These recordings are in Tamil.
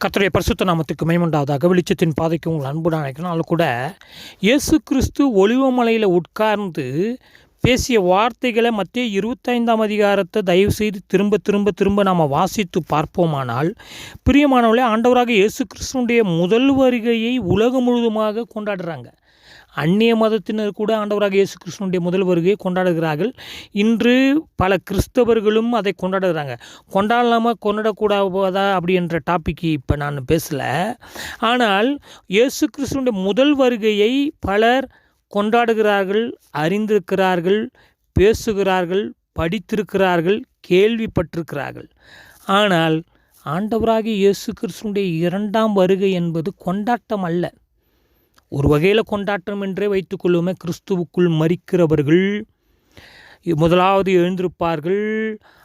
கத்தருடைய பரிசுத்த நாமத்துக்கு மைமண்டாவதாக வெளிச்சத்தின் பாதைக்கு உங்கள் அன்பு நினைக்கணும் கூட இயேசு கிறிஸ்து ஒளிவமலையில் உட்கார்ந்து பேசிய வார்த்தைகளை மத்திய இருபத்தைந்தாம் அதிகாரத்தை தயவு செய்து திரும்ப திரும்ப திரும்ப நாம் வாசித்து பார்ப்போமானால் பிரியமானவர்களே ஆண்டவராக இயேசு கிறிஸ்துனுடைய முதல் வருகையை உலகம் முழுவதுமாக கொண்டாடுறாங்க. அந்நிய மதத்தினர் கூட ஆண்டவராக இயேசு கிருஷ்ணனுடைய முதல் வருகையை கொண்டாடுகிறார்கள். இன்று பல கிறிஸ்தவர்களும் அதை கொண்டாடுகிறாங்க. கொண்டாடலாமா கொண்டாடக்கூடாதா அப்படின்ற டாபிக் இப்போ நான் பேசலை. ஆனால் இயேசு கிறிஸ்துனுடைய முதல் வருகையை பலர் கொண்டாடுகிறார்கள் அறிந்திருக்கிறார்கள் பேசுகிறார்கள் படித்திருக்கிறார்கள் கேள்விப்பட்டிருக்கிறார்கள். ஆனால் ஆண்டவராகிய இயேசு கிறிஸ்துனுடைய இரண்டாம் வருகை என்பது கொண்டாட்டம் அல்ல. ஒரு வகையில் கொண்டாட்டம் என்றே வைத்துக்கொள்ளுமே கிறிஸ்துவுக்குள் மறிக்கிறவர்கள் முதலாவது எழுந்திருப்பார்கள்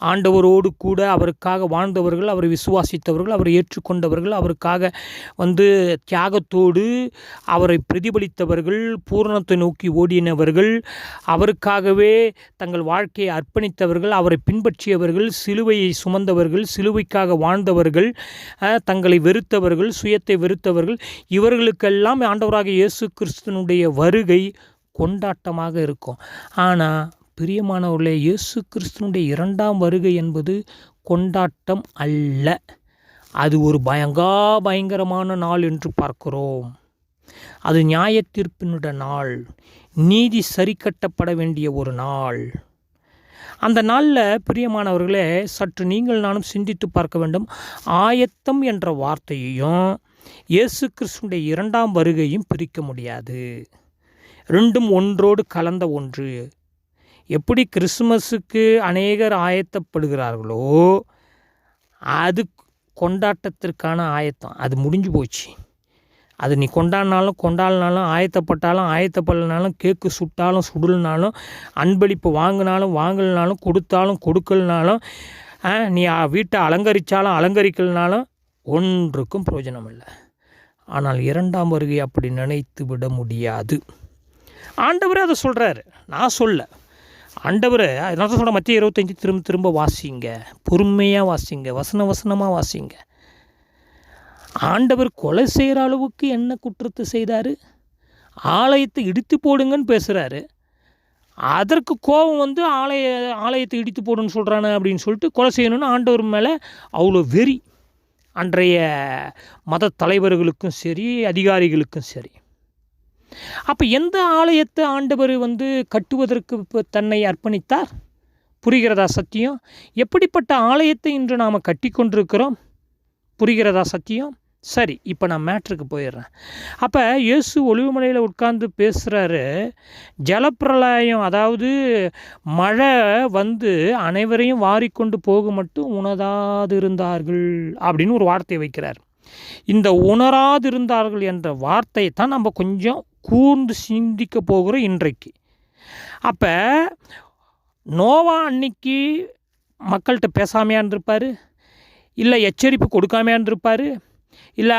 ஆண்டவரோடு கூட அவருக்காக வாழ்ந்தவர்கள் அவரை விசுவாசித்தவர்கள் அவரை ஏற்றுக்கொண்டவர்கள் அவருக்காக வந்து தியாகத்தோடு அவரை பிரதிபலித்தவர்கள் பூரணத்தை நோக்கி ஓடினவர்கள் அவருக்காகவே தங்கள் வாழ்க்கையை அர்ப்பணித்தவர்கள் அவரை பின்பற்றியவர்கள் சிலுவையை சுமந்தவர்கள் சிலுவைக்காக வாழ்ந்தவர்கள் தங்களை வெறுத்தவர்கள் சுயத்தை வெறுத்தவர்கள் இவர்களுக்கெல்லாம் ஆண்டவராக இயேசு கிறிஸ்தனுடைய வருகை கொண்டாட்டமாக இருக்கும். ஆனால் பிரியமானவர்களே இயேசு கிறிஸ்துனுடைய இரண்டாம் வருகை என்பது கொண்டாட்டம் அல்ல. அது ஒரு பயங்கா பயங்கரமான நாள் என்று பார்க்கிறோம். அது நியாய தீர்ப்பினுடைய நாள். நீதி சரி கட்டப்பட வேண்டிய ஒரு நாள். அந்த நாளில் பிரியமானவர்களே சற்று நீங்கள் நானும் சிந்தித்து பார்க்க வேண்டும். ஆயத்தம் என்ற வார்த்தையையும் இயேசு கிறிஸ்துடைய இரண்டாம் வருகையும் பிரிக்க முடியாது. ரெண்டும் ஒன்றோடு கலந்த ஒன்று. எப்படி கிறிஸ்மஸுக்கு அநேகர் ஆயத்தப்படுகிறார்களோ அது கொண்டாட்டத்திற்கான ஆயத்தம். அது முடிஞ்சு போச்சு. அது நீ கொண்டாடினாலும் கொண்டாடினாலும் ஆயத்தப்பட்டாலும் ஆயத்தப்படலனாலும் கேக்கு சுட்டாலும் சுடலனாலும் அன்பளிப்பு வாங்கினாலும் வாங்கலனாலும் கொடுத்தாலும் கொடுக்கலனாலும் நீ வீட்டை அலங்கரித்தாலும் அலங்கரிக்கலனாலும் ஒன்றுக்கும் பிரயோஜனம் இல்லை ஆனால் இரண்டாம் வருகை அப்படி நினைத்து விட முடியாது. ஆண்டவரே அதை சொல்கிறாரு நான் சொல்ல ஆண்டவரை அதனால தான் சொல்ல மத்திய இருபத்தஞ்சி திரும்ப திரும்ப வாசிங்க. பொறுமையாக வாசிங்க வசன வசனமாக வாசிங்க. ஆண்டவர் கொலை செய்கிற அளவுக்கு என்ன குற்றத்தை செய்தார்? ஆலயத்தை இடித்து போடுங்கன்னு பேசுகிறாரு அதற்கு கோபம் வந்து ஆலய ஆலயத்தை இடித்து போடுன்னு சொல்கிறானு அப்படின்னு சொல்லிட்டு கொலை செய்யணும்னு ஆண்டவர் மேலே அவ்வளோ வெறி. அன்றைய மத தலைவர்களுக்கும் சரி அதிகாரிகளுக்கும் சரி. அப்போ எந்த ஆலயத்தை ஆண்டவர் வந்து கட்டுவதற்கு தன்னை அர்ப்பணித்தார்? புரிகிறதா சத்தியம்? எப்படிப்பட்ட ஆலயத்தை இன்று நாம் கட்டி கொண்டிருக்கிறோம் புரிகிறதா சத்தியம்? சரி இப்போ நான் மேட்ருக்கு போயிடுறேன். அப்போ இயேசு ஒளிவுமலையில் உட்கார்ந்து பேசுகிறாரு ஜலப்பிரளயம் அதாவது மழை வந்து அனைவரையும் வாரிக்கொண்டு போக மட்டும் உணதாது இருந்தார்கள் அப்படின்னு ஒரு வார்த்தையை வைக்கிறார். இந்த உணராதிருந்தார்கள் என்ற வார்த்தையை தான் நம்ம கொஞ்சம் கூர்ந்து சிந்திக்க போகிறோம் இன்றைக்கு. அப்போ நோவா அன்னைக்கு மக்கள்கிட்ட பேசாமையாக இருந்திருப்பார்? இல்லை எச்சரிப்பு கொடுக்காமையாக இருந்திருப்பார்? இல்லை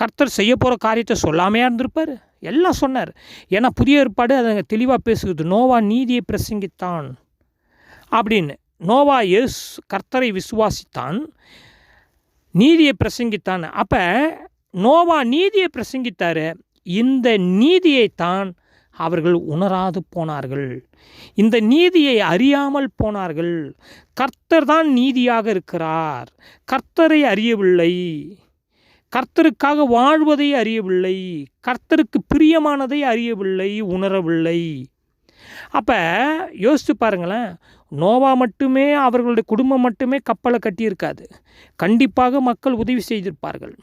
கர்த்தர் செய்ய போகிற காரியத்தை சொல்லாமையாக இருந்திருப்பார்? எல்லாம் சொன்னார். ஏன்னா புதிய ஏற்பாடு அதை தெளிவாக பேசுகிறது. நோவா நீதியை பிரசங்கித்தான் அப்படின்னு. நோவா எஸ் கர்த்தரை விசுவாசித்தான் நீதியை பிரசங்கித்தான். அப்போ நோவா நீதியை பிரசங்கித்தார். இந்த நீதியைத்தான் அவர்கள் உணராது போனார்கள். இந்த நீதியை அறியாமல் போனார்கள். கர்த்தர் தான் நீதியாக இருக்கிறார். கர்த்தரை அறியவில்லை. கர்த்தருக்காக வாழ்வதை அறியவில்லை. கர்த்தருக்கு பிரியமானதை அறியவில்லை உணரவில்லை. அப்போ யோசித்து பாருங்களேன். நோவா மட்டுமே அவர்களுடைய குடும்பம் மட்டுமே கப்பலை கட்டியிருக்காது. கண்டிப்பாக மக்கள் உதவி செய்திருப்பார்கள்.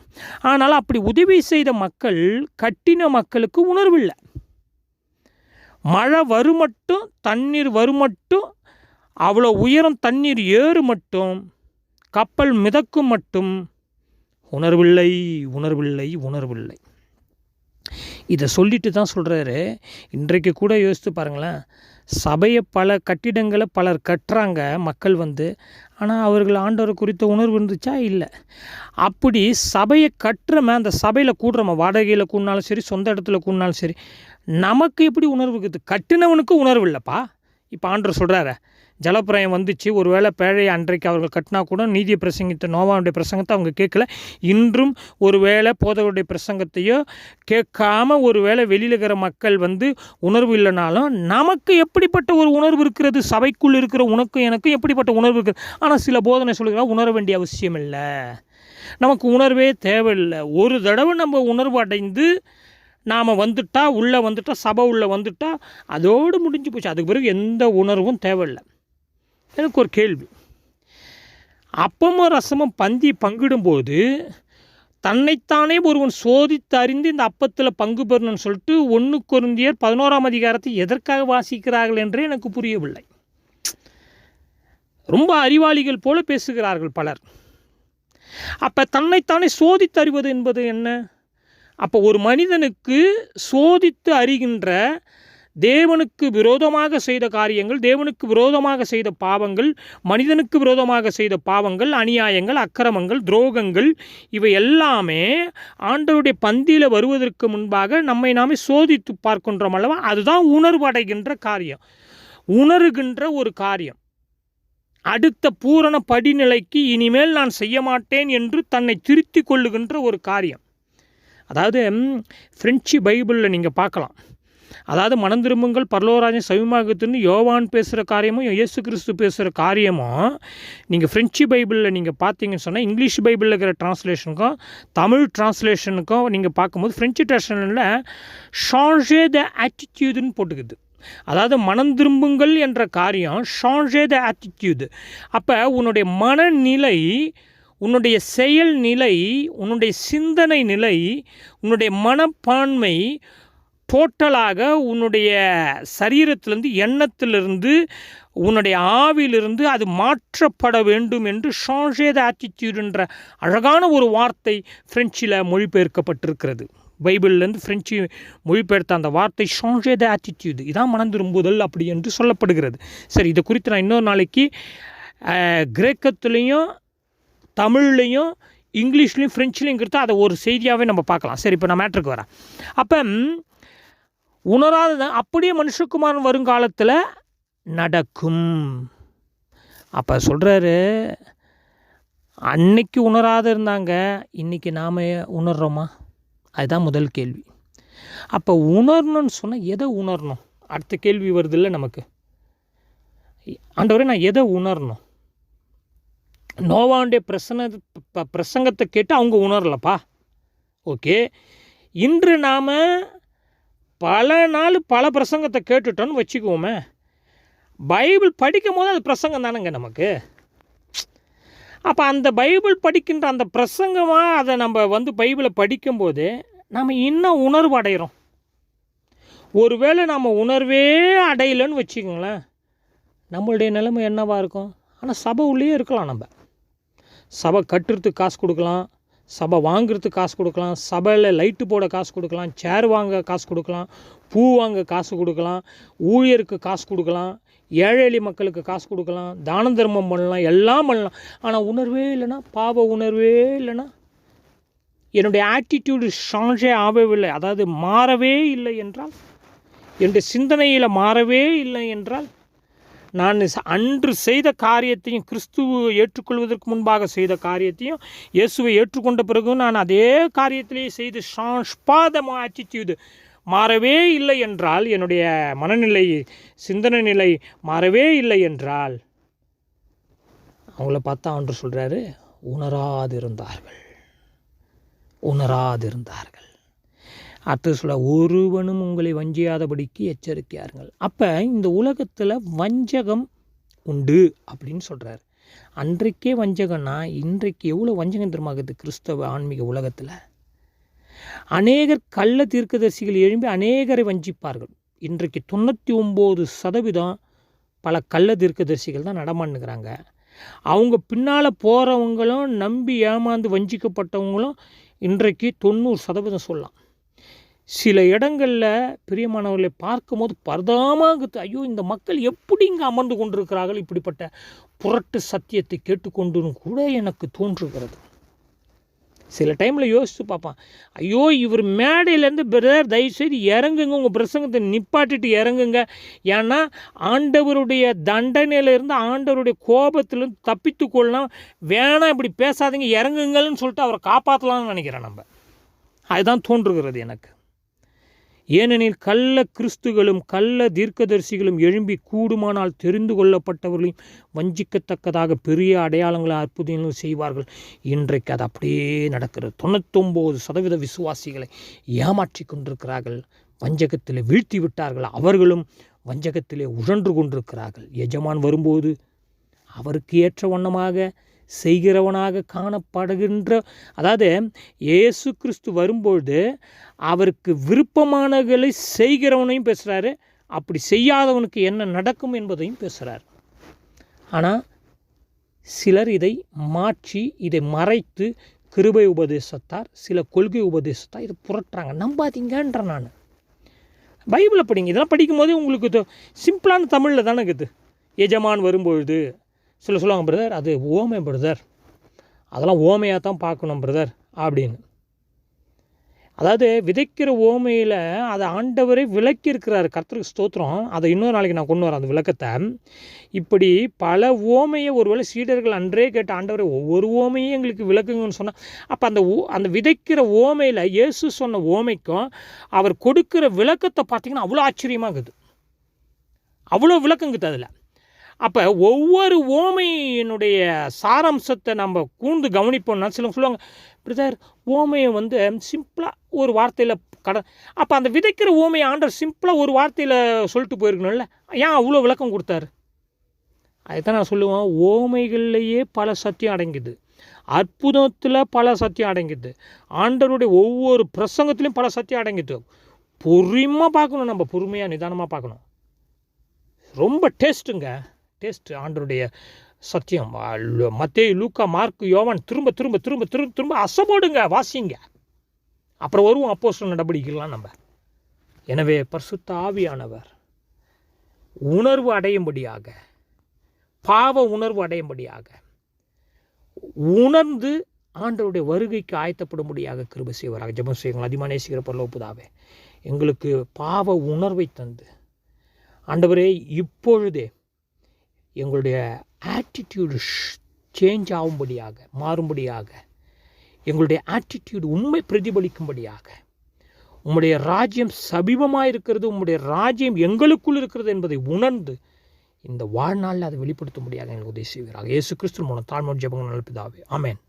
ஆனால் அப்படி உதவி செய்த மக்கள் கட்டின மக்களுக்கு உணர்வில்லை. மழை வரும் மட்டும் தண்ணீர் வரும் மட்டும் அவ்வளோ உயரம் தண்ணீர் ஏறு மட்டும் கப்பல் மிதக்கும் மட்டும். உணர்வில்லை உணர்வில்லை உணர்வில்லை. இதை சொல்லிட்டு தான் சொல்கிறாரு இன்றைக்கு கூட யோசித்து பாருங்களேன். சபையை பல கட்டிடங்களை பலர் கட்டுறாங்க மக்கள் வந்து. ஆனால் அவர்கள் ஆண்டவர் குறித்த உணர்வு இருந்துச்சா? இல்லை. அப்படி சபையை கட்டுறம அந்த சபையில் கூடுறோம வாடகையில் கூடினாலும் சரி சொந்த இடத்துல கூடினாலும் சரி நமக்கு எப்படி உணர்வு இருக்குது? கட்டினவனுக்கு உணர்வு இல்லைப்பா. இப்போ ஆண்டர் சொல்கிறாரு ஜலப்பிரயம் வந்துச்சு. ஒருவேளை பேழையை அன்றைக்கு அவர்கள் கட்டினா கூட நீதிய பிரசங்கத்தை நோவானுடைய பிரசங்கத்தை அவங்க கேட்கல. இன்றும் ஒருவேளை போதவருடைய பிரசங்கத்தையோ கேட்காம ஒருவேளை வெளியில் இருக்கிற மக்கள் வந்து உணர்வு இல்லைனாலும் நமக்கு எப்படிப்பட்ட ஒரு உணர்வு இருக்கிறது? சபைக்குள் இருக்கிற உனக்கும் எனக்கும் எப்படிப்பட்ட உணர்வு இருக்குது ஆனால் சில போதனை சொல்கிறா உணர வேண்டிய அவசியம் இல்லை. நமக்கு உணர்வே தேவையில்லை. ஒரு தடவை நம்ம உணர்வு அடைந்து நாம் வந்துட்டால் உள்ளே வந்துட்டால் சபை உள்ளே வந்துட்டால் அதோடு முடிஞ்சு போச்சு. அதுக்கு பிறகு எந்த உணர்வும் தேவையில்லை. எனக்கு ஒரு கேள்வி. அப்பமும் ரசமும் பந்தி பங்கிடும்போது தன்னைத்தானே ஒருவன் சோதித்து அறிந்து இந்த அப்பத்தில் பங்கு பெறணும்னு சொல்லிட்டு ஒன்று குருந்தியர் பதினோராம் அதிகாரத்தை எதற்காக வாசிக்கிறார்கள் என்றே எனக்கு புரியவில்லை. ரொம்ப அறிவாளிகள் போல பேசுகிறார்கள் பலர். அப்போ தன்னைத்தானே சோதித்து அறிவது என்பது என்ன? அப்போ ஒரு மனிதனுக்கு சோதித்து அறிகின்ற தேவனுக்கு விரோதமாக செய்த காரியங்கள் தேவனுக்கு விரோதமாக செய்த பாவங்கள் மனிதனுக்கு விரோதமாக செய்த பாவங்கள் அநியாயங்கள் அக்கிரமங்கள் துரோகங்கள் இவை எல்லாமே ஆண்டவருடைய பந்தியில் வருவதற்கு முன்பாக நம்மை நாமே சோதித்து பார்க்கின்றோம் அல்லவா? அதுதான் உணர்வடைகின்ற காரியம். உணர்கின்ற ஒரு காரியம். அடுத்த பூரண படிநிலைக்கு இனிமேல் நான் செய்ய மாட்டேன் என்று தன்னை திருத்தி கொள்ளுகின்ற ஒரு காரியம். அதாவது ஃப்ரெஞ்சு பைபிளில் நீங்கள் பார்க்கலாம். அதாவது மனம் திரும்புங்கள் பரலோராஜன் சவிமாகத்துன்னு யோவான் பேசுகிற காரியமும் இயேசு கிறிஸ்து பேசுகிற காரியமும் நீங்கள் ஃப்ரெஞ்சு பைபிளில் நீங்கள் பார்த்தீங்கன்னு சொன்னால் இங்கிலீஷ் பைபிளில் இருக்கிற டிரான்ஸ்லேஷனுக்கும் தமிழ் டிரான்ஸ்லேஷனுக்கும் நீங்கள் பார்க்கும்போது ஃப்ரெஞ்சு டிரான்ஸ்லேஷனில் ஷான்ஜே த ஆட்டிடியூடுன்னு போட்டுக்குது. அதாவது மனம் திரும்புங்கள் என்ற காரியம் ஷான்ஜே த ஆட்டிடியூடு அப்போ உன்னுடைய மனநிலை உன்னுடைய செயல் நிலை உன்னுடைய சிந்தனை நிலை உன்னுடைய மனப்பான்மை டோட்டலாக உன்னுடைய சரீரத்திலிருந்து எண்ணத்திலிருந்து உன்னுடைய ஆவிலிருந்து அது மாற்றப்பட வேண்டும் என்று ஷான்ஜேத ஆட்டிடியூட் என்ற அழகான ஒரு வார்த்தை ஃப்ரெஞ்சில் மொழிபெயர்க்கப்பட்டிருக்கிறது. பைபிள்லேருந்து ஃப்ரெஞ்சு மொழிபெயர்த்த அந்த வார்த்தை ஷான்ஜேத ஆட்டிடியூடு இதான் மனம் திரும்புதல் அப்படி என்று சொல்லப்படுகிறது. சரி இதை குறித்து நான் இன்னொரு நாளைக்கு கிரேக்கத்துலேயும் தமிழ்லையும் இங்கிலீஷ்லேயும் ஃப்ரெஞ்சுலேயும் கொடுத்தா அதை ஒரு செய்தியாகவே நம்ம பார்க்கலாம். சரி இப்போ நான் மேட்ருக்கு வரேன். அப்போ உணராதது அப்படியே மனுஷகுமாரன் வருங்காலத்தில் நடக்கும். அப்போ சொல்கிறாரு அன்னைக்கு உணராத இருந்தாங்க இன்றைக்கி நாம் உணர்கிறோமா அதுதான் முதல் கேள்வி. அப்போ உணரணும்னு சொன்னால் எதை உணரணும்? அடுத்த கேள்வி வருதில்ல நமக்கு. ஆண்டவரே நான் எதை உணரணும்? நோவாவுடைய பிரசன பிரசங்கத்தை கேட்டு அவங்க உணரலப்பா. ஓகே. இன்று நாம் பல நாள் பல பிரசங்கத்தை கேட்டுட்டோன்னு வச்சுக்குவோமே. பைபிள் படிக்கும் போது அது பிரசங்கம் தானேங்க நமக்கு. அப்போ அந்த பைபிள் படிக்கின்ற அந்த பிரசங்கமாக அதை நம்ம வந்து பைபிளை படிக்கும்போது நம்ம இன்னும் உணர்வு அடைகிறோம் ஒருவேளை நம்ம உணர்வே அடையலைன்னு வச்சுக்கோங்களேன். நம்மளுடைய நிலைமை என்னவாக இருக்கும்? ஆனால் சபை உள்ளேயே இருக்கலாம் நம்ம. சபை கட்டுறதுக்கு காசு கொடுக்கலாம். சபை வாங்குறதுக்கு காசு கொடுக்கலாம் சபையில் லைட்டு போட காசு கொடுக்கலாம் சேர் வாங்க காசு கொடுக்கலாம் பூ வாங்க காசு கொடுக்கலாம் ஊழியருக்கு காசு கொடுக்கலாம் ஏழை எளி மக்களுக்கு காசு கொடுக்கலாம் தான தர்மம் பண்ணலாம் எல்லாம் பண்ணலாம். ஆனால் உணர்வே இல்லைன்னா பாவ உணர்வே இல்லைன்னா என்னுடைய ஆட்டிடியூடு சாஞ்சே ஆகவில்லை. அதாவது மாறவே இல்லை என்றால் என்னுடைய சிந்தனையில் மாறவே இல்லை என்றால் நான் அன்று செய்த காரியத்தையும் கிறிஸ்துவை ஏற்றுக்கொள்வதற்கு முன்பாக செய்த காரியத்தையும் இயேசுவை ஏற்றுக்கொண்ட பிறகு நான் அதே காரியத்திலேயே செய்து சாஷ்பாதமாக ஆட்டிடியூடு மாறவே இல்லை என்றால் என்னுடைய மனநிலை சிந்தனை நிலை மாறவே இல்லை என்றால் அவங்கள பார்த்தா ஒன்று சொல்கிறாரு உணராதிருந்தார்கள். உணராதிருந்தார்கள். அடுத்தது சொல்ல ஒருவனும் உங்களை வஞ்சியாதபடிக்கு எச்சரிக்கையாருங்கள். அப்போ இந்த உலகத்தில் வஞ்சகம் உண்டு அப்படின்னு சொல்கிறார் அன்றைக்கே வஞ்சகம்னா இன்றைக்கு எவ்வளோ வஞ்சகம் தெரியுமாகுது கிறிஸ்தவ ஆன்மீக உலகத்தில்? அநேகர் கள்ள தீர்க்கதரிசிகள் எழும்பி அநேகரை வஞ்சிப்பார்கள். இன்றைக்கு தொண்ணூற்றி ஒம்பது சதவீதம் பல கள்ள தீர்க்கதரிசிகள் தான் நடமாண்டுக்கிறாங்க அவங்க பின்னால் போகிறவங்களும் நம்பி ஏமாந்து வஞ்சிக்கப்பட்டவங்களும் இன்றைக்கு தொண்ணூறு சதவீதம் சொல்லலாம். சில இடங்களில் பிரியமானவர்களை பார்க்கும்போது பரதாமாகுது ஐயோ இந்த மக்கள் எப்படி இங்கே அமர்ந்து கொண்டிருக்கிறார்கள்? இப்படிப்பட்ட புரட்டு சத்தியத்தை கேட்டுக்கொண்டுன்னு கூட எனக்கு தோன்றுகிறது. சில டைமில் யோசித்து பார்ப்பான் ஐயோ இவர் மேடையிலேருந்து பிரதர் தயவுசெய்து இறங்குங்க உங்கள் பிரசங்கத்தை நிப்பாட்டிட்டு இறங்குங்க. ஏன்னா ஆண்டவருடைய தண்டனையிலேருந்து ஆண்டவருடைய கோபத்திலேருந்து தப்பித்து கொள்ளலாம். வேணாம் இப்படி பேசாதீங்க இறங்குங்கள்னு சொல்லிட்டு அவரை காப்பாற்றலாம்னு நினைக்கிறேன் நம்ம. அதுதான் தோன்றுகிறது எனக்கு. ஏனெனில் கள்ள கிறிஸ்துகளும் கள்ள தீர்க்கதரிசிகளும் எழும்பி கூடுமானால் தெரிந்து கொள்ளப்பட்டவர்களையும் வஞ்சிக்கத்தக்கதாக பெரிய அடையாளங்களை அற்புதங்களும் செய்வார்கள். இன்றைக்கு அது அப்படியே நடக்கிறது. தொண்ணூத்தொம்பது சதவீத விசுவாசிகளை ஏமாற்றி கொண்டிருக்கிறார்கள். வஞ்சகத்தில் வீழ்த்தி விட்டார்கள். அவர்களும் வஞ்சகத்திலே உழன்று கொண்டிருக்கிறார்கள். எஜமான் வரும்போது அவருக்கு ஏற்ற வண்ணமாக செய்கிறவனாக காணப்படுகின்ற அதாவது இயேசு கிறிஸ்து வரும்பொழுது அவருக்கு விருப்பமானகளை செய்கிறவனையும் பேசுகிறாரு அப்படி செய்யாதவனுக்கு என்ன நடக்கும் என்பதையும் பேசுகிறார் ஆனால் சிலர் இதை மாற்றி இதை மறைத்து கிருபை உபதேசத்தார் சில கொள்கை உபதேசத்தார் இதை புரட்டுறாங்க. நம்பாதீங்கன்ற நான். பைபிளை படிங்க. இதெல்லாம் படிக்கும்போதே உங்களுக்கு சிம்பிளான தமிழில் தானே இருக்குது. எஜமான் வரும்பொழுது சில சொல்லுவாங்க பிரதர் அது ஓமை பிரதர் அதெல்லாம் ஓமையாக தான் பார்க்கணும் பிரதர் அப்படின்னு. அதாவது விதைக்கிற ஓமையில் அதை ஆண்டவரை விளக்கி இருக்கிறார் கர்த்தருக்கு ஸ்தோத்திரம். அதை இன்னொரு நாளைக்கு நான் கொண்டு வரேன் அந்த விளக்கத்தை. இப்படி பல ஓமையை ஒருவேளை சீடர்கள் அன்றே கேட்ட ஆண்டவரை ஒவ்வொரு ஓமையும் எங்களுக்கு விளக்குங்கன்னு சொன்னால் அப்போ அந்த அந்த விதைக்கிற ஓமையில் இயேசு சொன்ன ஓமைக்கும் அவர் கொடுக்கிற விளக்கத்தை பார்த்திங்கன்னா அவ்வளோ ஆச்சரியமாக இருக்குது. அவ்வளோ விளக்கங்குது அதில். அப்போ ஒவ்வொரு ஓமையினுடைய சாராம்சத்தை நம்ம கூர்ந்து கவனிப்போம்னா சிலவங்க சொல்லுவாங்க பிரதர் ஓமையை வந்து சிம்பிளாக ஒரு வார்த்தையில் கட அப்போ அந்த விதைக்கிற ஓமையை ஆண்டர் சிம்பிளாக ஒரு வார்த்தையில் சொல்லிட்டு போயிருக்கணும்ல ஏன் அவ்வளோ விளக்கம் கொடுத்தாரு? அதுதான் நான் சொல்லுவேன் ஓமைகள்லேயே பல சத்தியம் அடங்கிது அற்புதத்தில் பல சத்தியம் அடங்கிது ஆண்டவருடைய ஒவ்வொரு பிரசங்கத்துலேயும் பல சத்தியம் அடங்கிது பொறுமையாக பார்க்கணும் நம்ம பொறுமையாக நிதானமாக பார்க்கணும். ரொம்ப டேஸ்ட்டுங்க. டேஸ்ட் ஆண்டருடைய சத்தியம். மத்திய லூக்கா மார்க் யோவான் திரும்ப திரும்ப திரும்ப திரும்ப திரும்ப அசைபோடுங்க வாசிங்க. அப்புறம் வருவோம் அப்போ சொல்ல நடவடிக்கைலாம் நம்ம. எனவே பரிசுத்த ஆவியானவர் உணர்வு அடையும்படியாக பாவ உணர்வு அடையும்படியாக உணர்ந்து ஆண்டவருடைய வருகைக்கு ஆயத்தப்படும்படியாக கிருப செய்வாராக. ஜெபம் செய்யுங்கள் அதிகமான சீக்கிர பரலோப்புதாவே எங்களுக்கு பாவ உணர்வை தந்து ஆண்டவரே இப்பொழுதே எங்களுடைய ஆட்டிடியூடு சேஞ்ச் ஆகும்படியாக மாறும்படியாக எங்களுடைய ஆட்டிடியூடு உண்மை பிரதிபலிக்கும்படியாக உம்முடைய ராஜ்யம் சபீபமாக இருக்கிறது உம்முடைய ராஜ்யம் எங்களுக்குள் இருக்கிறது என்பதை உணர்ந்து இந்த வாழ்நாளில் அதை வெளிப்படுத்தும்படியாக எங்களுக்கு உதவி செய்கிறார் இயேசு கிறிஸ்து மூலம் தாழ்மொழி ஜபங்கள் நடப்பிதாவே ஆமேன்.